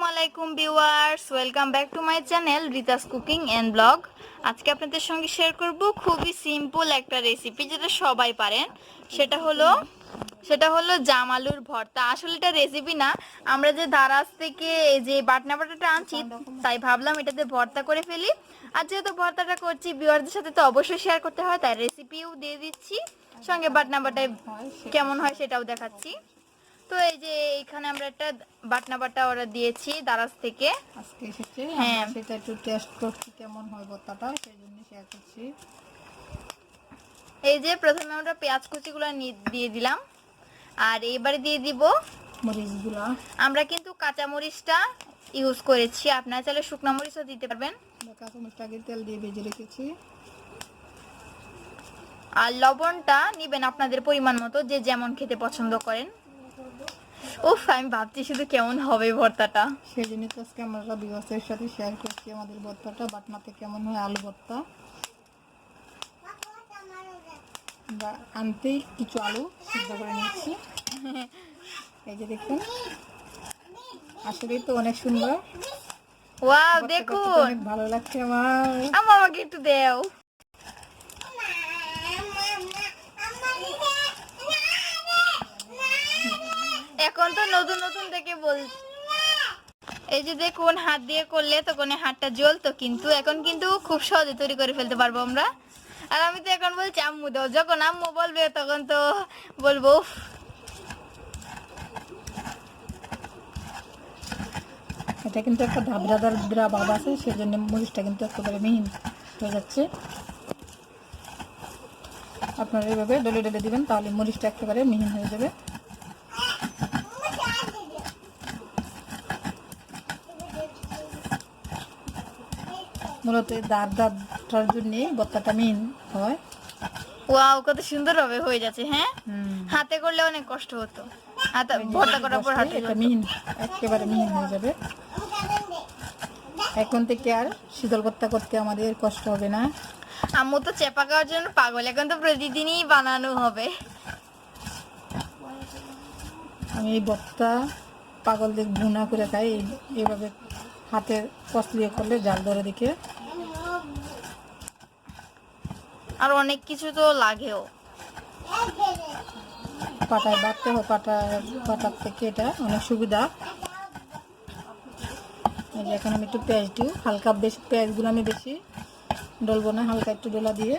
আসসালামাইকুম viewers, welcome back to my channel Rita's cooking and blog. আজকে আপনাদের সঙ্গে শেয়ার করব খুবই সিম্পল একটা রেসিপি যেটা সবাই পারেন। সেটা হলো সেটা হলো জামালুর ভর্তা। আসলে এটা রেসিপি না, আমরা যে দারাজ থেকে যে বাটনা বাটাটা আনছি, তাই ভাবলাম এটাতে ভর্তা করে ফেলি। আর যেহেতু ভর্তাটা করছি, ভিউয়ারদের সাথে তো অবশ্যই শেয়ার করতে হয়, তাই রেসিপিও দিয়ে দিচ্ছি। সঙ্গে বাটনা বাটায় কেমন হয় সেটাও দেখাচ্ছি। তো এই যে এখানে আমরা একটা বাটনা বাটা অর্ডার দিয়েছি দারাজ থেকে। আজকে এসেছে হ্যাঁ। সেটা একটু টেস্ট করছি কেমন হয় ভর্তাটা সেই জন্য শেয়ার করছি। এই যে প্রথমে আমরা পেঁয়াজ কুচিগুলো দিয়ে দিলাম। আর এবারে দিয়ে দিব মরিচগুলা। আমরা কিন্তু কাঁচা মরিচটা ইউজ করেছি। আপনারা চাইলে শুকনো মরিচও দিতে পারবেন। আমরা কাঁচামরিচটা আগে তেল দিয়ে ভেজে রেখেছি। আর লবণটা নেবেন আপনাদের পরিমাণ মতো যে যেমন খেতে পছন্দ করেন। উফ আমি ভাবছি শুধু কেমন হবে ভর্তাটা। সেই জন্য তো আজকে আমরা বিবাসের সাথে শেয়ার করছি আমাদের ভর্তাটা বাটনাতে কেমন হয় আলু ভর্তা? আমরা আনতেই কিছু আলু সিদ্ধ করে নিচ্ছি। এই যে দেখুন আসলেই তো অনেক সুন্দর। ওয়াও দেখুন। অনেক ভালো লাগছে আমার। আমাকে একটু দেও। এখন তো নতুন নতুন থেকে বল এই যে দেখুন, হাত দিয়ে করলে তখন হাতটা জ্বলতো, কিন্তু এখন কিন্তু খুব সহজে তৈরি করে ফেলতে পারব আমরা। আর আমি তো এখন বলছি, আম্মু দাও, যখন আম্মু বলবে তখন তো বলব এটা কিন্তু একটা ধাবরা ধাবড়া ভাব আছে সেই জন্য মরিচটা কিন্তু একেবারে মিহিন হয়ে যাচ্ছে। আপনারা এইভাবে ডলে ডলে দিবেন, তাহলে মরিচটা একেবারে মিহিন হয়ে যাবে। মূলত এই দাঁত দাঁতটার জন্যে বত্তাটা মিহিন হয়। ওয়াও কত সুন্দর হবে হয়ে যাচ্ছে হ্যাঁ? হাতে করলে অনেক কষ্ট হতো। ভর্তা করার পর হাতে এটা মিহিন একেবারে মিহিন হয়ে যাবে। এখন থেকে আর শীতল ভর্তা করতে আমাদের কষ্ট হবে না। আম্মু তো চেপা খাওয়ার জন্য পাগল এখন তো প্রতিদিনই বানানো হবে। আমি এই ভর্তা পাগলদের ভুনা করে খাই এই- এইভাবে হাতে কসলিয়ে করলে জাল ধরে দিকে আর অনেক কিছু তো লাগেও। পাটায় বাটতে হয় পাটা পাটার থেকে এটা অনেক সুবিধা। যে এখন আমি একটু পেঁয়াজ দিই হালকা বেশি পেঁয়াজগুলো আমি বেশি ডলবো না হালকা একটু ডোলা দিয়ে।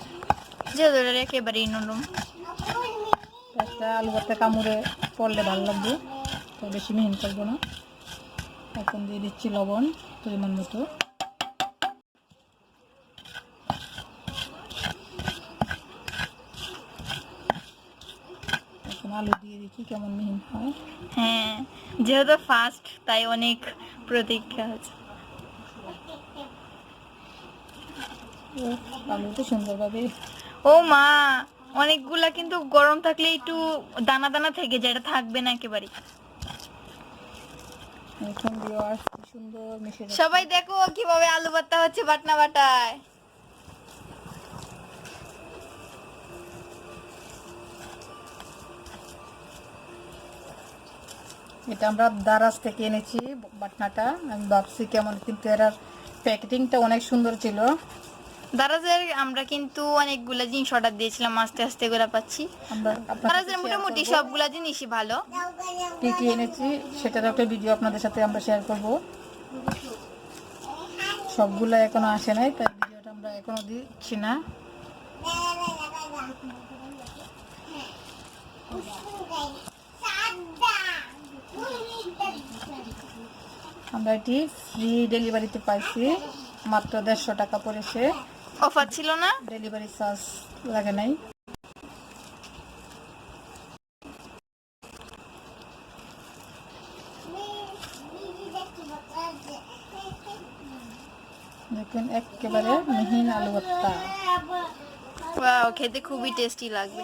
যেহেতু এটা একেবারেই নরম। পেঁয়াজটা আলু ভর্তা কামড়ে পড়লে ভালো লাগবে তো বেশি মিহিন করব না। এখন দিয়ে দিচ্ছি লবণ পরিমাণ মতো। আলু দিয়ে দেখি কেমন মিহিন হয়। হ্যাঁ যেহেতু ফার্স্ট তাই অনেক প্রতীক্ষা আছে ও, আলুটা সুন্দরভাবে ও মা অনেকগুলা কিন্তু গরম থাকলে একটু দানা দানা থেকে যায় এটা থাকবে না একেবারে। ভিউয়ার্স কি সুন্দর মিশে সবাই দেখো কীভাবে আলু ভর্তা হচ্ছে বাটনা বাটায়। এটা আমরা দারাজ থেকে এনেছি বাটনাটা। আমি ভাবছি কেমন কিন্তু এর প্যাকেটিংটা অনেক সুন্দর ছিল। দারাজের আমরা কিন্তু অনেকগুলা জিনিস অর্ডার দিয়েছিলাম আস্তে আস্তে করে পাচ্ছি। আমরা দারাজের মোটামুটি সবগুলা জিনিসই ভালো। কি কি এনেছি সেটার একটা ভিডিও আপনাদের সাথে আমরা শেয়ার করব। সবগুলো এখনও আসে নাই তাই ভিডিওটা আমরা এখনও দিচ্ছি না। আমরা এটি ফ্রি ডেলিভারিতে পাইছি মাত্র দেড়শো টাকা পড়েছে। অফার ছিল না ডেলিভারি চার্জ লাগে নাই দেখুন একেবারে মিহিন আলু ভর্তা ওয়াও খেতে খুবই টেস্টি লাগবে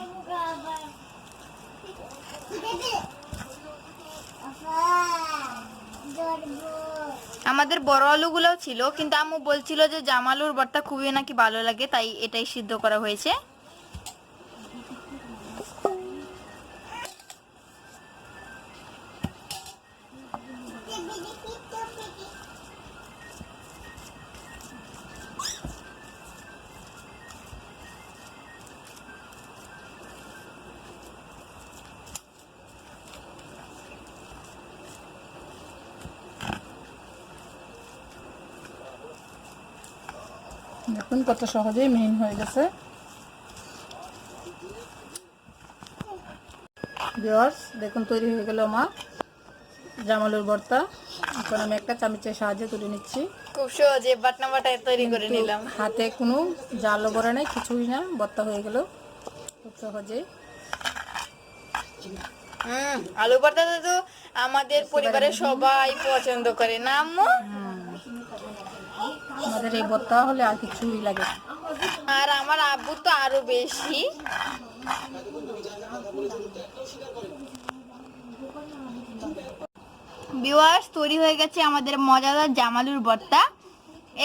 আমাদের বড় আলুগুলোও ছিল, কিন্তু আম্মু বলছিল যে জামালুর ভর্তা খুবই নাকি ভালো লাগে, তাই এটাই সিদ্ধ করা হয়েছে। দেখুন কত সহজেই মেহিন হয়ে গেছে। দেখুন তৈরি হয়ে গেল আমার জামালুর ভর্তা এখন আমি একটা চামচের সাহায্যে তুলে নিচ্ছি। খুব সহজে বাটনা বাটায় তৈরি করে নিলাম। হাতে কোনো জালও ভরে নেই কিছুই না ভর্তা হয়ে গেল। খুব সহজেই। হুম আলু ভর্তাটা তো আমাদের পরিবারের সবাই পছন্দ করে। না আম্মু? আমাদের এই ভর্তা হলে আর কিছুই লাগে আর আমার আব্বু তো আরও বেশি। ভিউয়ার্স তৈরি হয়ে গেছে আমাদের মজাদার জামালুর ভর্তা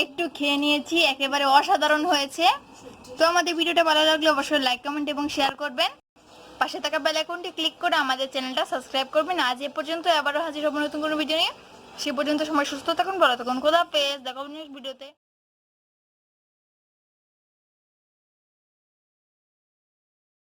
একটু খেয়ে নিয়েছি, একেবারে অসাধারণ হয়েছে। তো আমাদের ভিডিওটা ভালো লাগলে অবশ্যই লাইক কমেন্ট এবং শেয়ার করবেন। পাশে থাকা বেল আইকনটি ক্লিক করে আমাদের চ্যানেলটা সাবস্ক্রাইব করবেন। আজ এ পর্যন্ত আবারও হাজির হব নতুন কোনো ভিডিও নিয়ে। সে পর্যন্ত সময় সুস্থ থাকুন, ভালো থাকুন। খোদা পেজ দেখা নেক্সট ভিডিওতে